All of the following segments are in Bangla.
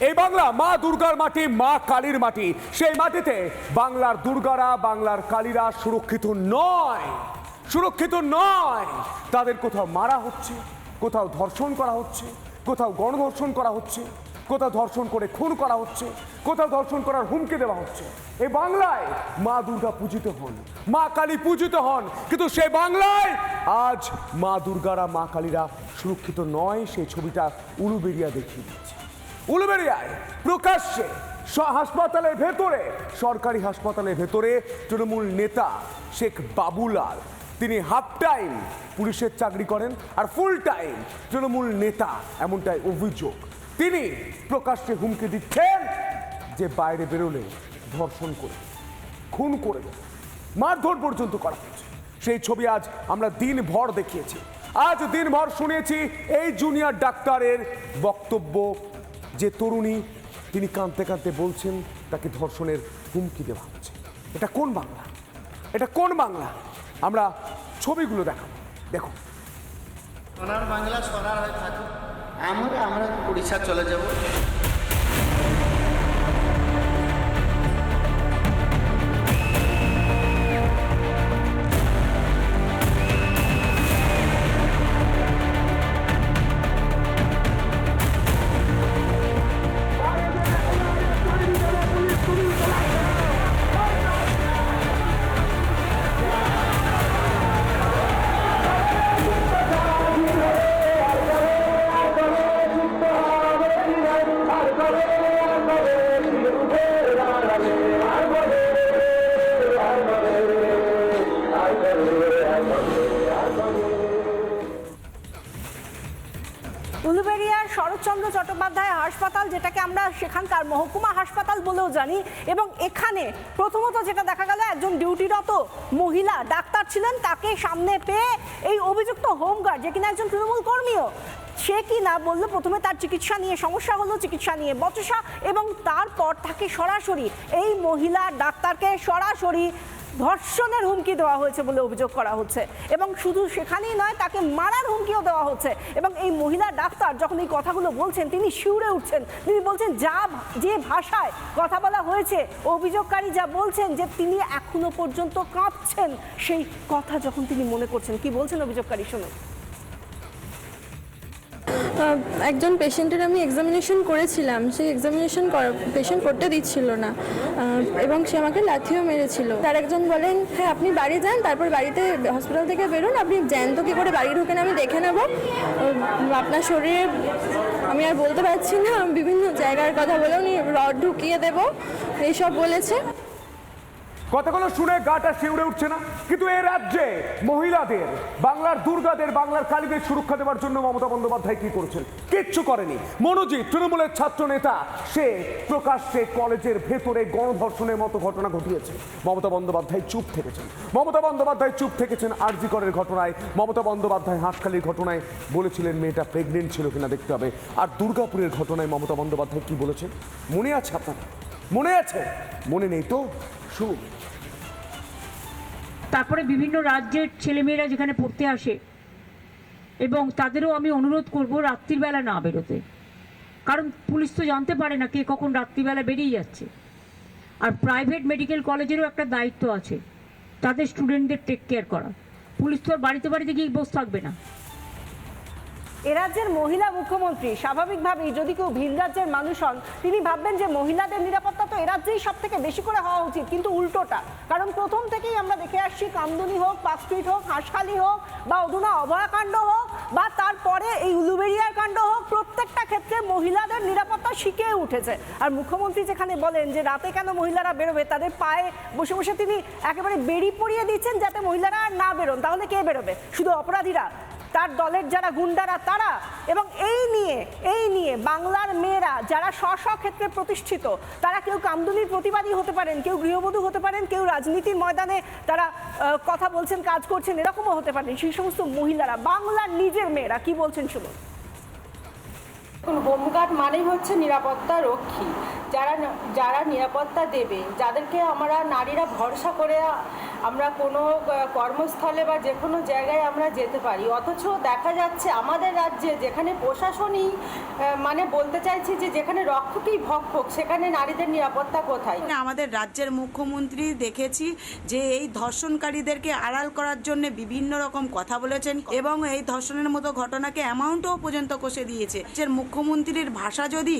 এই বাংলা, মা দুর্গার মাটি, মা কালীর মাটি। সেই মাটিতে বাংলার দুর্গারা, বাংলার কালীরা সুরক্ষিত নয়। সুরক্ষিত নয়। তাদের কোথাও মারা হচ্ছে, কোথাও ধর্ষণ করা হচ্ছে, কোথাও গণধর্ষণ করা হচ্ছে, কোথাও ধর্ষণ করে খুন করা হচ্ছে, কোথাও ধর্ষণ করার হুমকি দেওয়া হচ্ছে। এই বাংলায় মা দুর্গা পূজিত হন, মা কালী পূজিত হন। কিন্তু সেই বাংলায় আজ মা দুর্গারা, মা কালীরা সুরক্ষিত নয়। সেই ছবিটা উলুবেরিয়া দিচ্ছে উলুবেরিয়ায় প্রকাশ্যে হাসপাতালের ভেতরে, সরকারি হাসপাতালের ভেতরে তৃণমূল নেতা শেখ বাবুলাল। তিনি হাফ টাইম পুলিশের চাকরি করেন আর ফুল টাইম তৃণমূল নেতা, এমনটাই অভিযোগ। তিনি প্রকাশ্যে হুমকি দিচ্ছেন যে বাইরে বেরোলে ধর্ষণ করে, খুন করে মারধর পর্যন্ত করা হচ্ছে সেই ছবি আজ আমরা দিনভর দেখিয়েছি। আজ দিনভর শুনেছি এই জুনিয়র ডাক্তারের বক্তব্য যে তরুণী তিনি কাঁদতে কাঁদতে বলছেন, তাকে ধর্ষণের হুমকি দেওয়া হচ্ছে। এটা কোন বাংলা? এটা কোন বাংলা? আমরা ছবিগুলো দেখাব। দেখো। সোনার বাংলা সোনার হয়ে থাকুক। আমরা আমরা উড়িষ্যা চলে যাব। শরৎচন্দ্র চট্টোপাধ্যায় হাসপাতাল, যেটাকে আমরা সেখানকার মহকুমা হাসপাতাল বলেও জানি, এবং এখানে প্রথমত যেটা দেখা গেল, একজন ডিউটিরত মহিলা ডাক্তার ছিলেন, তাকে সামনে পেয়ে এই অভিযুক্ত হোমগার্ড যে কিনা একজন তৃণমূল কর্মীও, সে কি না বলল, প্রথমে তার চিকিৎসা নিয়ে সমস্যা হলো, চিকিৎসা নিয়ে বচসা, এবং তারপর তাকে সরাসরি এই মহিলা ডাক্তারকে সরাসরি ধর্ষণের হুমকি দেওয়া হয়েছে বলে অভিযোগ করা হচ্ছে। এবং শুধু সেখানেই নয়, তাকে মারার হুমকিও দেওয়া হচ্ছে। এবং এই মহিলা ডাক্তার যখন এই কথাগুলো বলছেন, তিনি শিউরে উঠছেন। তিনি বলছেন, যা, যে ভাষায় কথা বলা হয়েছে, অভিযোগকারী যা বলছেন যে তিনি এখনও পর্যন্ত কাঁপছেন, সেই কথা যখন তিনি মনে করছেন। কি বলছেন অভিযোগকারী শুনুন। একজন পেশেন্টের আমি এক্সামিনেশন করেছিলাম। সেই এক্সামিনেশন পেশেন্ট করতে দিচ্ছিল না। এবং সে আমাকে লাথিও মেরেছিল। তার একজন বলেন হ্যাঁ আপনি বাড়ি যান, তারপর বাড়িতে হসপিটাল থেকে বেরোন। আপনি জ্যান্ত কী করে বাড়ি ঢোকেন আমি দেখে নেব। আপনার শরীরে আমি আর বলতে পারছি না, বিভিন্ন জায়গার কথা বলে উনি রড ঢুকিয়ে দেবো। এইসব বলেছে। কথাগুলো শুনে গাটা শিউরে উঠছে না? কিন্তু এ রাজ্যে মহিলাদের, বাংলার দুর্গাদের, বাংলার কালীদের সুরক্ষা দেওয়ার জন্য মমতা বন্দ্যোপাধ্যায় কি করেছেন? কিচ্ছু করেনি। মনোজিৎ, তৃণমূলের ছাত্র নেতা, সে প্রকাশ্যে কলেজের ভেতরে গণধর্ষণের মতো ঘটনা ঘটিয়েছে। মমতা বন্দ্যোপাধ্যায় চুপ থেকেছেন। মমতা বন্দ্যোপাধ্যায় চুপ থেকেছেন আরজিকরের ঘটনায়। মমতা বন্দ্যোপাধ্যায় হাঁসখালির ঘটনায় বলেছিলেন, মেয়েটা প্রেগনেন্ট ছিল কিনা দেখতে হবে। আর দুর্গাপুরের ঘটনায় মমতা বন্দ্যোপাধ্যায় কি বলেছেন? মনে আছে আপনার? মনে আছে? মনে নেই তো? শুনুন। তারপরে বিভিন্ন রাজ্যের ছেলেমেয়েরা যেখানে পড়তে আসে, এবং তাদেরও আমি অনুরোধ করব রাত্রিবেলা না বেরোতে। কারণ পুলিশ তো জানতে পারে না কে কখন রাত্রিবেলা বেরিয়ে যাচ্ছে। আর প্রাইভেট মেডিকেল কলেজেরও একটা দায়িত্ব আছে, তাদের স্টুডেন্টদের টেক কেয়ার করা। পুলিশ তো আর বাড়িতে বাড়িতে গিয়ে বসে থাকবে না। এ রাজ্যের মহিলা মুখ্যমন্ত্রী, স্বাভাবিকভাবেই যদি কেউ ভিন রাজ্যের মানুষ হন, তিনি ভাববেন যে মহিলাদের নিরাপত্তা তো এ রাজ্যেই সব থেকে বেশি করে হওয়া উচিত, কিন্তু উল্টোটা। কারণ প্রথম থেকেই আমরা দেখে আসছি কামদুনি হোক পার্ক স্ট্রিট হোক, হাঁসখালি হোক, বা অধুনা অভয়াকাণ্ড হোক, বা তারপরে এই উলুবেরিয়ার কাণ্ড হোক, প্রত্যেকটা ক্ষেত্রে মহিলাদের নিরাপত্তা শিখে উঠেছে। আর মুখ্যমন্ত্রী যেখানে বলেন যে রাতে কেন মহিলারা বেরোবে, তাদের পায়ে বসে বসে তিনি একেবারে বেরি পরিয়ে দিচ্ছেন যাতে মহিলারা আর না বেরোন। তাহলে কে বেরোবে? শুধু অপরাধীরা? তার দলের যারা গুন্ডারা তারা। এবং এই নিয়ে এই নিয়ে বাংলার মেয়েরা যারা স্ব ক্ষেত্রে প্রতিষ্ঠিত, তারা কেউ কামদুনির প্রতিবাদী হতে পারেন, কেউ গৃহবধূ হতে পারেন, কেউ রাজনীতির ময়দানে তারা কথা বলছেন, কাজ করছেন, এরকমও হতে পারেন সেই সমস্ত মহিলারা, বাংলার নিজের মেয়েরা, কি বলছেন শুনুন। হোমগার্ড মানেই হচ্ছে নিরাপত্তা রক্ষী। যারা যারা নিরাপত্তা দেবে, যাদেরকে আমরা নারীরা ভরসা করে আমরা কোনো কর্মস্থলে বা যে কোনো জায়গায় আমরা যেতে পারি। অথচ দেখা যাচ্ছে আমাদের রাজ্যে যেখানে প্রশাসনই মানে বলতে চাইছি যে যেখানে রক্ষকই ভক্ষক সেখানে নারীদের নিরাপত্তা কোথায়? না, আমাদের রাজ্যের মুখ্যমন্ত্রী দেখেছি যে এই ধর্ষণকারীদেরকে আড়াল করার জন্য বিভিন্ন রকম কথা বলেছেন এবং এই ধর্ষণের মতো ঘটনাকে অ্যামাউন্টও পর্যন্ত কষে দিয়েছে। রাজ্যের মুখ্যমন্ত্রীর ভাষা যদি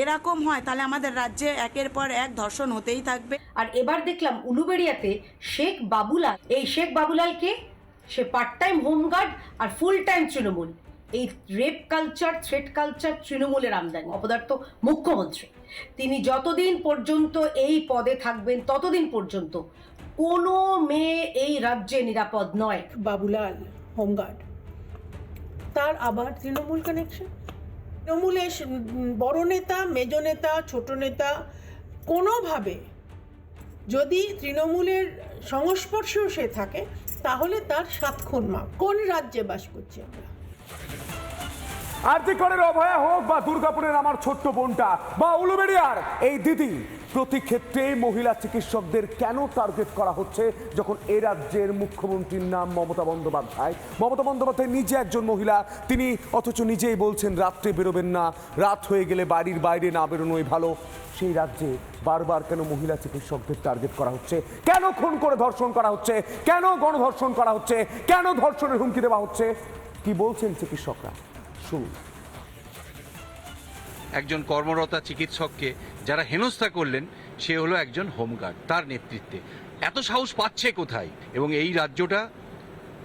এরকম হয় তাহলে আমাদের রাজ্যে একের পর এক ধর্ষণ হতেই থাকবে। আর এবার দেখলাম উলুবেড়িয়াতে শেখ বাবুলাল। এই শেখ বাবুলাল কে সে পার্ট টাইম হোমগার্ড আর ফুল টাইম তৃণমূল। এই রেপ কালচার থ্রেট কালচার তৃণমূলের আমদানি অপদার্থ মুখ্যমন্ত্রী। তিনি যতদিন পর্যন্ত এই পদে থাকবেন ততদিন পর্যন্ত কোনো মেয়ে এই রাজ্যে নিরাপদ নয়। বাবুলাল হোমগার্ড তার আবার তৃণমূল কানেকশন উম, বড় নেতা মেজ নেতা ছোট নেতা কোনোভাবে যদি তৃণমূলের সংস্পর্শেও সে থাকে তাহলে তার সাত খুন মা কোন রাজ্যে বাস করছি আমরা? আর্থিকরের অভয়া হোক বা দুর্গাপুরের আমার ছোট্ট বোনটা বা উলুবেড়িয়ার, এই দিদি প্রতি ক্ষেত্রে মহিলা চিকিৎসকদের কেন টার্গেট করা হচ্ছে যখন এ রাজ্যের মুখ্যমন্ত্রীর নাম মমতা বন্দ্যোপাধ্যায়? মমতা বন্দ্যোপাধ্যায় নিজে একজন মহিলা, তিনি অথচ নিজেই বলছেন, রাত্রে বেরোবেন না, রাত হয়ে গেলে বাড়ির বাইরে না বেরোনোই ভালো। সেই রাজ্যে বারবার কেন মহিলা চিকিৎসকদের টার্গেট করা হচ্ছে? কেন খুন করে ধর্ষণ করা হচ্ছে? কেন গণধর্ষণ করা হচ্ছে? কেন ধর্ষণের হুমকি দেওয়া হচ্ছে? কি বলছেন চিকিৎসকরা? শুনুন। একজন কর্মরতা চিকিৎসককে যারা হেনস্থা করলেন সে হলো একজন হোমগার্ড তার নেতৃত্বে। এত সাহস পাচ্ছে কোথায়? এবং এই রাজ্যটা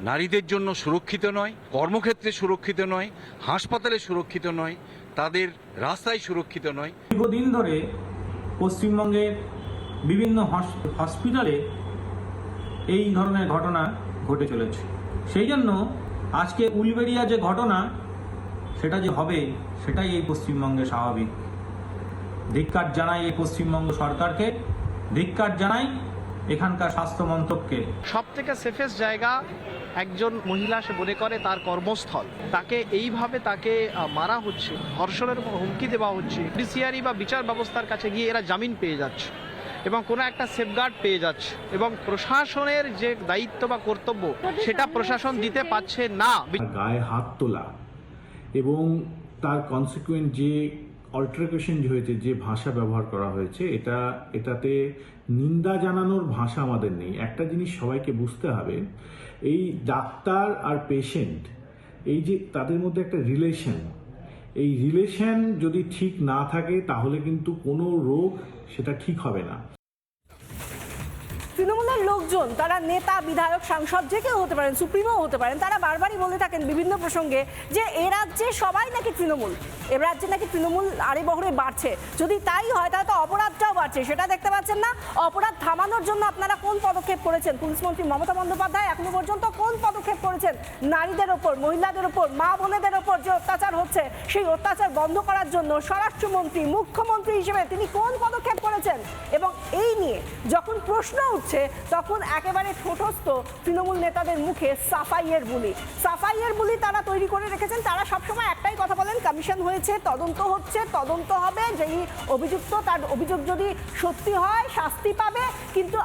নারীদের জন্য সুরক্ষিত নয় কর্মক্ষেত্রে সুরক্ষিত নয় হাসপাতালে সুরক্ষিত নয় তাদের রাস্তায় সুরক্ষিত নয়। দীর্ঘদিন ধরে পশ্চিমবঙ্গের বিভিন্ন হস- হসপিটালে এই ধরনের ঘটনা ঘটে চলেছে। সেই জন্য আজকে উলবেড়িয়া যে ঘটনা সেটা যে হবে সেটাই এই পশ্চিমবঙ্গে স্বাভাবিক। ধিক্কার জানাই এই পশ্চিমবঙ্গ সরকারকে ধিক্কার জানাই এখানকার স্বাস্থ্য মন্ত্রককে। সব থেকে সেফেস্ট জায়গা একজন মহিলা সে মনে করে তার কর্মস্থল। তাকে এইভাবে তাকে মারা হচ্ছে ধর্ষণের হুমকি দেওয়া হচ্ছে জুডিশিয়ারি বা বিচার ব্যবস্থার কাছে গিয়ে এরা জামিন পেয়ে যাচ্ছে এবং কোনো একটা সেফগার্ড পেয়ে যাচ্ছে এবং প্রশাসনের যে দায়িত্ব বা কর্তব্য সেটা প্রশাসন দিতে পারছে না। গায়ে হাত তোলা এবং তার কনসিকুয়েন্ট যে অল্টারকেশন হয়েছে, যে ভাষা ব্যবহার করা হয়েছে, এটা, এটাতে নিন্দা জানানোর ভাষা আমাদের নেই। একটা জিনিস সবাইকে বুঝতে হবে, এই ডাক্তার আর পেশেন্ট এই যে তাদের মধ্যে একটা রিলেশন এই রিলেশন যদি ঠিক না থাকে, তাহলে কিন্তু কোনো রোগ সেটা ঠিক হবে না। লোকজন তারা নেতা, বিধায়ক, সাংসদ, যে কেউ হতে পারেন, সুপ্রিমো হতে পারেন, তারা বারবারই বলে থাকেন বিভিন্ন প্রসঙ্গে যে এ রাজ্যে সবাই নাকি তৃণমূল, এ রাজ্যে নাকি তৃণমূল আরে বহরে বাড়ছে। যদি তাই হয়, তাহলে তো অপরাধটাও বাড়ছে। সেটা দেখতে পাচ্ছেন না। অপরাধ থামানোর জন্য আপনারা কোন পদক্ষেপ করেছেন? পুলিশ মন্ত্রী মমতা বন্দ্যোপাধ্যায় এখনও পর্যন্ত কোন পদক্ষেপ করেছেন? নারীদের ওপর, মহিলাদের ওপর, মা বোনেদের ওপর যে অত্যাচার হচ্ছে, সেই অত্যাচার বন্ধ করার জন্য স্বরাষ্ট্রমন্ত্রী, মুখ্যমন্ত্রী হিসেবে তিনি কোন পদক্ষেপ করেছেন? এবং এই নিয়ে যখন প্রশ্ন উঠছে, তখন একেবারে ঠোঁটস্থ তৃণমূল নেতাদের মুখে সাফাইয়ের বুলি। সাফাইয়ের বুলি তারা তৈরি করে রেখেছেন। তারা সবসময় একটাই কথা বলেন, কমিশন হয়েছে, তদন্ত হচ্ছে, তদন্ত হবে। যেই অভিযুক্ত তার অভিযোগ যদি সত্যি হয়, শাস্তি পাবে। কিন্তু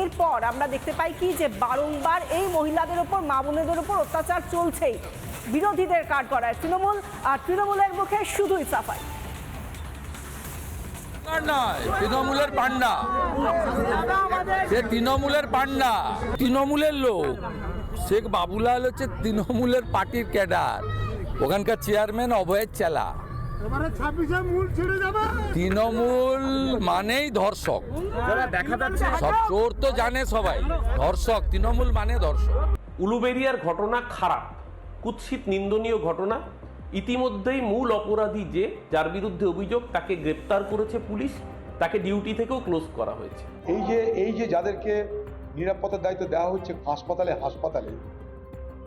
এরপর আমরা দেখতে পাই কি যে বারংবার এই মহিলাদের ওপর, মা বোনেদের ওপর অত্যাচার চলছেই। বিরোধীদের কাঠ করায় তৃণমূল, আর তৃণমূলের মুখে শুধুই সাফাই। নয় তৃণমূলের পান্ডা। সে তৃণমূলের পান্ডা তৃণমূলের লোক। শেখ বাবুলাল হচ্ছে তৃণমূলের পার্টির ক্যাডার। ওখানকার চেয়ারম্যান অভয়ের চেলা। তৃণমূল মানেই ধর্ষক। দেখা সব চোর তো জানে সবাই। ধর্ষক তৃণমূল মানে ধর্ষক। উলুবেরিয়ার ঘটনা খারাপ। কুৎসিত নিন্দনীয় ঘটনা। ইতিমধ্যেই মূল অপরাধী যে, যার বিরুদ্ধে অভিযোগ, তাকে গ্রেপ্তার করেছে পুলিশ, তাকে ডিউটি থেকেও ক্লোজ করা হয়েছে। এই যে এই যে যাদেরকে নিরাপত্তার দায়িত্ব দেওয়া হচ্ছে হাসপাতালে হাসপাতালে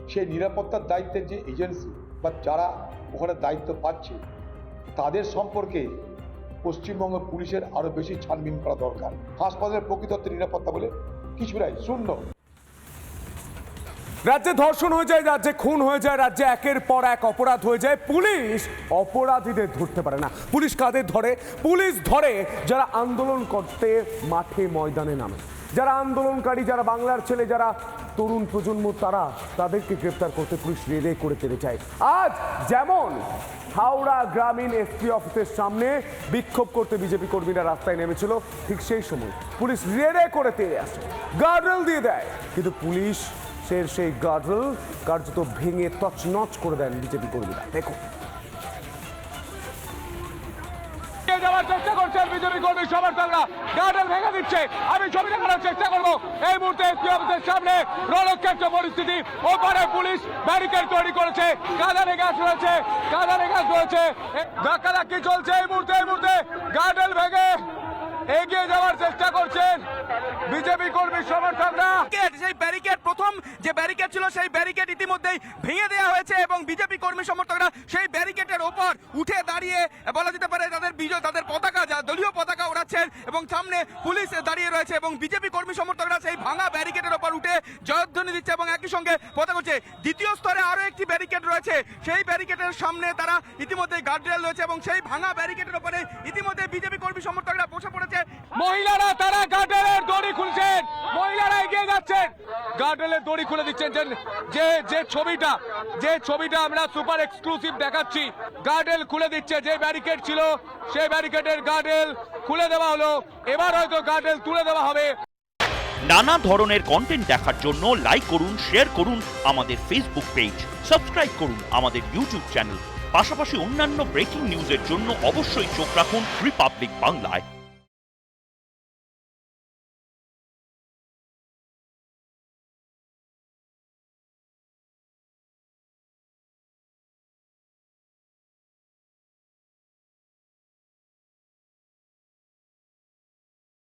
সেই নিরাপত্তার দায়িত্বের যে এজেন্সি বা যারা ওখানে দায়িত্ব পাচ্ছে, তাদের সম্পর্কে পশ্চিমবঙ্গ পুলিশের আরও বেশি ছানবিন করা দরকার। হাসপাতালের প্রকৃত নিরাপত্তা বলে কিছু নাই, শূন্য। রাজ্যে ধর্ষণ হয়ে যায়, রাজ্যে খুন হয়ে যায়, রাজ্যে একের পর এক অপরাধ হয়ে যায়। পুলিশ অপরাধীদের ধরতে পারে না। পুলিশ কাদের ধরে? পুলিশ ধরে যারা আন্দোলন করতে মাঠে ময়দানে নামে। যারা আন্দোলনকারী, যারা বাংলার ছেলে, যারা তরুণ প্রজন্ম, তারা তাদেরকে গ্রেপ্তার করতে পুলিশ রেলে করে তেড়ে যায় আজ যেমন হাওড়া গ্রামীণ এসপি অফিসের সামনে বিক্ষোভ করতে বিজেপি কর্মীরা রাস্তায় নেমেছিল, ঠিক সেই সময় পুলিশ রেডে করে তেড়ে আসে। গার্ডরেল দিয়ে দেয়, কিন্তু পুলিশ সে সেই গার্ডরেল কার্যত ভেঙে তছনছ করে দেন বিজেপি কর্মীরা। এগিয়ে যাওয়ার চেষ্টা ভেঙে দিচ্ছে। আমি চেষ্টা এই মুহূর্তে সামনে পরিস্থিতি। পুলিশ তৈরি করেছে। কাদারে গ্যাস রয়েছে। কাদারে গ্যাস রয়েছে। ধাক্কা ধাক্কি চলছে এই মুহূর্তে এই মুহূর্তে। গার্ডেল ভেঙে এগিয়ে যাওয়ার চেষ্টা করছেন বিজেপি কর্মী সমর্থকরা। সেই ব্যারিকেড প্রথম যে ব্যারিকেড ছিল, সেই ব্যারিকেড ইতিমধ্যেই ভেঙে দেওয়া হয়েছে এবং বিজেপি কর্মী সমর্থকরা সেই ব্যারিকেডের ওপর উঠে দাঁড়িয়ে, বলা যেতে পারে, তাদের বিজয়, তাদের পতাকা, যা দলীয় পতাকা ওড়াচ্ছেন এবং সামনে পুলিশ দাঁড়িয়ে রয়েছে এবং বিজেপি কর্মী সমর্থকরা সেই ভাঙা ব্যারিকেডের ওপর উঠে জয়ধ্বনি দিচ্ছে এবং একই সঙ্গে পতাকা উঠছে। দ্বিতীয় স্তরে আরও একটি ব্যারিকেড রয়েছে। সেই ব্যারিকেডের সামনে তারা ইতিমধ্যে গার্ডরেল রয়েছে এবং সেই ভাঙা ব্যারিকেডের ওপরে ইতিমধ্যে বিজেপি কর্মী সমর্থকরা বসে পড়েছে। মহিলারা তারা গার্ডেলের দড়ি খুলছেন মহিলারা এগিয়ে যাচ্ছেন গার্ডেলের দড়ি খুলে দিচ্ছেন। যে- যে যে ছবিটা যে ছবিটা আমরা সুপার এক্সক্লুসিভ দেখাচ্ছি গার্ডেল খুলে দিচ্ছে। যে ব্যারিকেড ছিল সেই ব্যারিকেডের গার্ডেল খুলে দেওয়া হলো। এবার হয়তো গার্ডেল তুলে দেওয়া হবে। নানা ধরনের কন্টেন্ট দেখার জন্য লাইক করুন শেয়ার করুন আমাদের ফেসবুক পেজ সাবস্ক্রাইব করুন আমাদের ইউটিউব চ্যানেল পাশাপাশি অন্যান্য ব্রেকিং নিউজের জন্য অবশ্যই চোখ রাখুন রিপাবলিক বাংলায়